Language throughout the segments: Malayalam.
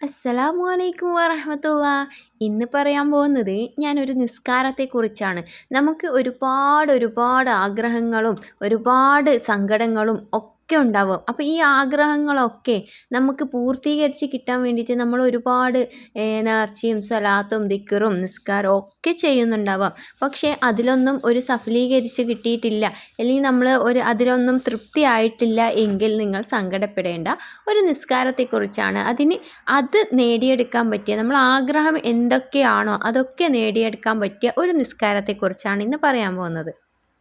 അസ്സലാമു അലൈക്കും വറഹമത്തുള്ള. ഇന്ന് പറയാൻ പോകുന്നത് ഞാനൊരു നിസ്കാരത്തെക്കുറിച്ചാണ്. നമുക്ക് ഒരുപാട് ഒരുപാട് ആഗ്രഹങ്ങളും ഒരുപാട് സങ്കടങ്ങളും ഒക്കെ ഒക്കെ ഉണ്ടാവും. അപ്പോൾ ഈ ആഗ്രഹങ്ങളൊക്കെ നമുക്ക് പൂർത്തീകരിച്ച് കിട്ടാൻ വേണ്ടിയിട്ട് നമ്മൾ ഒരുപാട് നേർച്ചയും സലാത്തും ദിക്കറും നിസ്കാരവും ഒക്കെ ചെയ്യുന്നുണ്ടാവാം. പക്ഷേ അതിലൊന്നും ഒരു സഫലീകരിച്ച് കിട്ടിയിട്ടില്ല. അല്ലെങ്കിൽ നമ്മൾ ഒരു അതിലൊന്നും തൃപ്തി ആയിട്ടില്ല എങ്കിൽ നിങ്ങൾ സങ്കടപ്പെടേണ്ട ഒരു നിസ്കാരത്തെക്കുറിച്ചാണ്. അതിന് അത് നേടിയെടുക്കാൻ പറ്റിയ നമ്മൾ ആഗ്രഹം എന്തൊക്കെയാണോ അതൊക്കെ നേടിയെടുക്കാൻ പറ്റിയ ഒരു നിസ്കാരത്തെക്കുറിച്ചാണ് ഇന്ന് പറയാൻ പോകുന്നത്.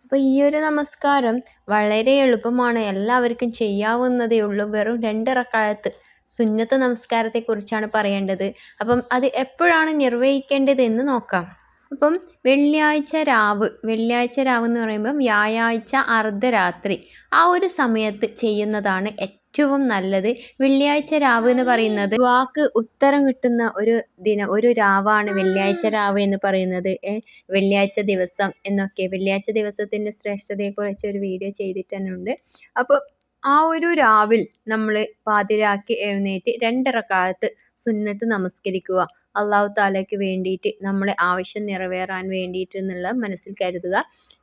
അപ്പോൾ ഈ ഒരു നമസ്കാരം വളരെ എളുപ്പമാണ് എല്ലാവർക്കും ചെയ്യാവുന്നതേ ഉള്ളൂ. വെറും രണ്ട് റക്കായത്ത് സുന്നത്ത് നമസ്കാരത്തെക്കുറിച്ചാണ് പറയേണ്ടത്. അപ്പം അത് എപ്പോഴാണ് നിർവഹിക്കേണ്ടത് എന്ന് നോക്കാം. അപ്പം വെള്ളിയാഴ്ച രാവ് വെള്ളിയാഴ്ച രാവ് എന്ന് പറയുമ്പം വ്യാഴാഴ്ച അർദ്ധരാത്രി ആ ഒരു സമയത്ത് ചെയ്യുന്നതാണ് ഏറ്റവും നല്ലത് വെള്ളിയാഴ്ച രാവ് എന്ന് പറയുന്നത്. വാക്ക് ഉത്തരം കിട്ടുന്ന ഒരു ദിനം ഒരു രാവാണ് വെള്ളിയാഴ്ച രാവ് എന്ന് പറയുന്നത്. വെള്ളിയാഴ്ച ദിവസം എന്നൊക്കെ. വെള്ളിയാഴ്ച ദിവസത്തിന്റെ ശ്രേഷ്ഠതയെക്കുറിച്ച് ഒരു വീഡിയോ ചെയ്തിട്ട് തന്നെ ഉണ്ട്. അപ്പോൾ ആ ഒരു രാവിൽ നമ്മൾ പാതിരാക്കി എഴുന്നേറ്റ് രണ്ടിറക്കാലത്ത് സുന്നത്ത് നമസ്കരിക്കുക. അള്ളാഹു താലയ്ക്ക് വേണ്ടിയിട്ട് നമ്മളെ ആവശ്യം നിറവേറാൻ വേണ്ടിയിട്ട് എന്നുള്ള മനസ്സിൽ കരുതുക.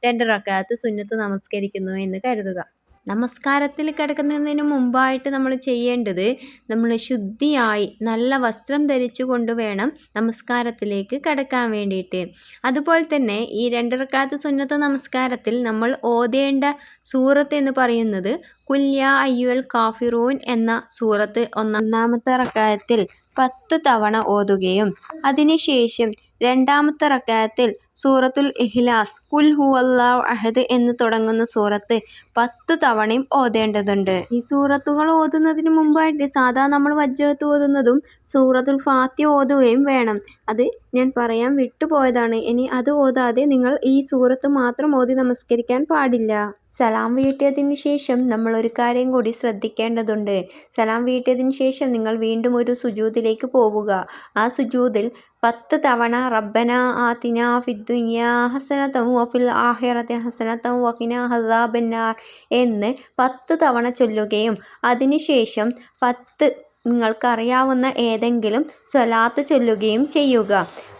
രണ്ട് റക്കാത്ത് സുന്നത്ത് നമസ്കരിക്കുന്നു എന്ന് കരുതുക. നമസ്കാരത്തിൽ കിടക്കുന്നതിന് മുമ്പായിട്ട് നമ്മൾ ചെയ്യേണ്ടത് നമ്മൾ ശുദ്ധിയായി നല്ല വസ്ത്രം ധരിച്ചുകൊണ്ട് വേണം നമസ്കാരത്തിലേക്ക് കിടക്കാൻ വേണ്ടിയിട്ട്. അതുപോലെ തന്നെ ഈ രണ്ടിറക്കാത്ത സുന്നത്ത നമസ്കാരത്തിൽ നമ്മൾ ഓതേണ്ട സൂറത്ത് എന്ന് പറയുന്നത് കുല്യ അയ്യുൽ കാഫിറൂൻ എന്ന സൂറത്ത് ഒന്നാമത്തെ റക്കായത്തിൽ പത്ത് തവണ ഓതുകയും അതിനുശേഷം രണ്ടാമത്തെ റക്കായത്തിൽ സൂറത്തുൽ ഇഹ്ലാസ് കുൽ ഹുവല്ലാഹു അഹദ് എന്ന് തുടങ്ങുന്ന സൂറത്ത് പത്ത് തവണയും ഓതേണ്ടതുണ്ട്. ഈ സൂറത്തുകൾ ഓതുന്നതിന് മുമ്പായിട്ട് സാധാ നമ്മൾ വജ്ജത്ത് ഓതുന്നതും സൂറത്തുൽ ഫാത്തി ഓതുകയും വേണം. അത് ഞാൻ പറയാൻ വിട്ടുപോയതാണ് ഇനി അത് ഓതാതെ നിങ്ങൾ ഈ സൂറത്ത് മാത്രം ഓതി നമസ്കരിക്കാൻ പാടില്ല. സലാം വീട്ടിയതിന് ശേഷം നമ്മൾ ഒരു കാര്യം കൂടി ശ്രദ്ധിക്കേണ്ടതുണ്ട്. സലാം വീട്ടിയതിന് ശേഷം നിങ്ങൾ വീണ്ടും ഒരു സുജൂതിലേക്ക് പോവുക. ആ സുജൂതിൽ പത്ത് തവണ റബ്ബന ആതിന ഫിദ്ദുനിയ ഹസനത്തം വഫിൽ ആഹിറത്തെ ഹസനത്തം വഖിന ഹസാബന്നാർ എന്ന് പത്ത് തവണ ചൊല്ലുകയും അതിനുശേഷം പത്ത് നിങ്ങൾക്കറിയാവുന്ന ഏതെങ്കിലും സ്വലാത്ത് ചൊല്ലുകയും ചെയ്യുക.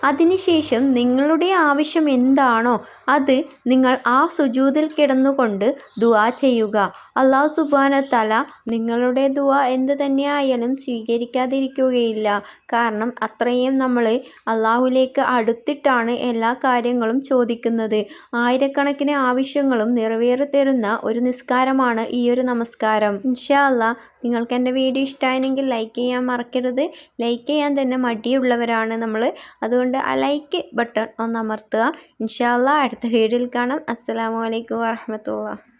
അതിനുശേഷം നിങ്ങളുടെ ആവശ്യം എന്താണോ അത് നിങ്ങൾ ആ സുജൂതിൽ കിടന്നുകൊണ്ട് ദുആ ചെയ്യുക. അള്ളാഹു സുബാന തല നിങ്ങളുടെ ദുവ എന്ത് തന്നെയായാലും സ്വീകരിക്കാതിരിക്കുകയില്ല. കാരണം അത്രയും നമ്മൾ അള്ളാഹുലേക്ക് അടുത്തിട്ടാണ് എല്ലാ കാര്യങ്ങളും ചോദിക്കുന്നത്. ആയിരക്കണക്കിന് ആവശ്യങ്ങളും നിറവേറി തരുന്ന ഒരു നിസ്കാരമാണ് ഈ ഒരു നമസ്കാരം. ഇൻഷാ അല്ലാ നിങ്ങൾക്ക് എന്റെ വീഡിയോ ഇഷ്ടമായെങ്കിൽ ലൈക്ക് ചെയ്യാൻ മറക്കരുത്. ലൈക്ക് ചെയ്യാൻ തന്നെ മടിയുള്ളവരാണ് നമ്മൾ അതുകൊണ്ട് ആ ലൈക്ക് ബട്ടൺ ഒന്ന് അമർത്തുക. ഇൻഷാല്ല അടുത്ത വീഡിയോയിൽ കാണാം. അസ്സാം വലൈക്കും വാഹമത്തുള്ള